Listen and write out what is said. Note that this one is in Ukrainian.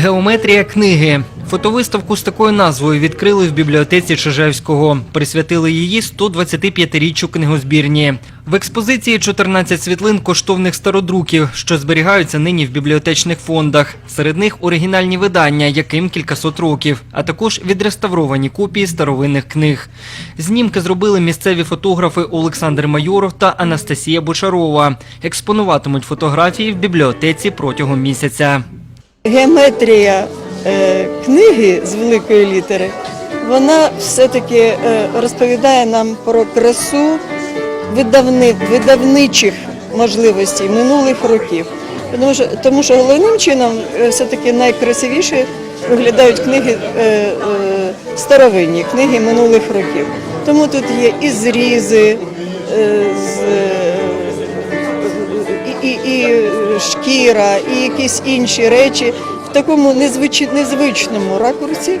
Геометрія книги. Фотовиставку з такою назвою відкрили в бібліотеці Чижевського. Присвятили її 125-річчю книгозбірні. В експозиції 14 світлин коштовних стародруків, що зберігаються нині в бібліотечних фондах. Серед них оригінальні видання, яким кількасот років, а також відреставровані копії старовинних книг. Знімки зробили місцеві фотографи Олександр Майоров та Анастасія Бочарова. Експонуватимуть фотографії в бібліотеці протягом місяця. Геометрія е, книги з великої літери, вона все-таки е, розповідає нам про красу видавни, видавничих можливостей минулих років. Тому що, тому що головним чином е, все-таки найкрасивіше виглядають книги старовинні, книги минулих років. Тому тут є і зрізи, з, і, і, і шкіра, і якісь інші речі в такому незвич, незвичному ракурсі.